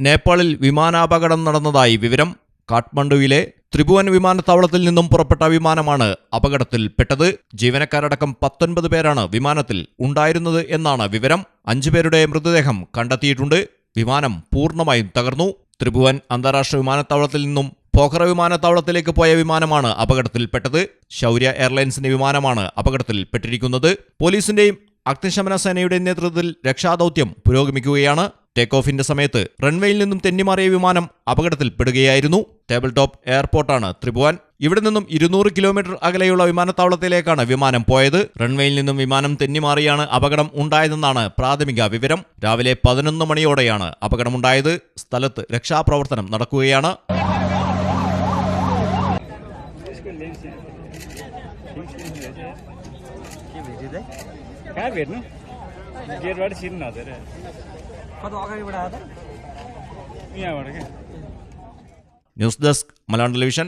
നേപ്പാളിൽ വിമാനാപകടം നടന്നതായി വിവരം കാഠ്മണ്ഡുവിലെ ത്രിഭുവൻ വിമാനത്താവളത്തിൽ നിന്നും പുറപ്പെട്ട വിമാനമാണ് അപകടത്തിൽപ്പെട്ടത്. ജീവനക്കാരടക്കം പത്തൊൻപത് പേരാണ് വിമാനത്തിൽ ഉണ്ടായിരുന്നത് എന്നാണ് വിവരം. അഞ്ചുപേരുടെ മൃതദേഹം കണ്ടെത്തിയിട്ടുണ്ട്. വിമാനം പൂർണമായും തകർന്നു. ത്രിഭുവൻ അന്താരാഷ്ട്ര വിമാനത്താവളത്തിൽ നിന്നും പോഖറ വിമാനത്താവളത്തിലേക്ക് പോയ വിമാനമാണ് അപകടത്തിൽപ്പെട്ടത്. ശൗര്യ എയർലൈൻസിന്റെ വിമാനമാണ് അപകടത്തിൽപ്പെട്ടിരിക്കുന്നത്. പോലീസിന്റെയും അഗ്നിശമന സേനയുടെയും നേതൃത്വത്തിൽ രക്ഷാദൌത്യം പുരോഗമിക്കുകയാണ്. ടേക്ക് ഓഫിന്റെ സമയത്ത് റൺവേയിൽ നിന്നും തെന്നിമാറിയ വിമാനം അപകടത്തിൽപ്പെടുകയായിരുന്നു ടേബിൾ ടോപ്പ് എയർപോർട്ടാണ് ത്രിഭുവൻ ഇവിടെ നിന്നും ഇരുന്നൂറ് കിലോമീറ്റർ അകലെയുള്ള വിമാനത്താവളത്തിലേക്കാണ് വിമാനം പോയത് റൺവേയിൽ നിന്നും വിമാനം തെന്നിമാറിയാണ് അപകടം ഉണ്ടായതെന്നാണ് പ്രാഥമിക വിവരം രാവിലെ പതിനൊന്ന് മണിയോടെയാണ് അപകടമുണ്ടായത് സ്ഥലത്ത് രക്ഷാപ്രവർത്തനം നടക്കുകയാണ് गेटबाट छिर्नु हजुर कता अगाडिबाट आएर यहाँबाट क्या ന്യൂസ് ഡെസ്ക് മലയാളം ടെലിവിഷൻ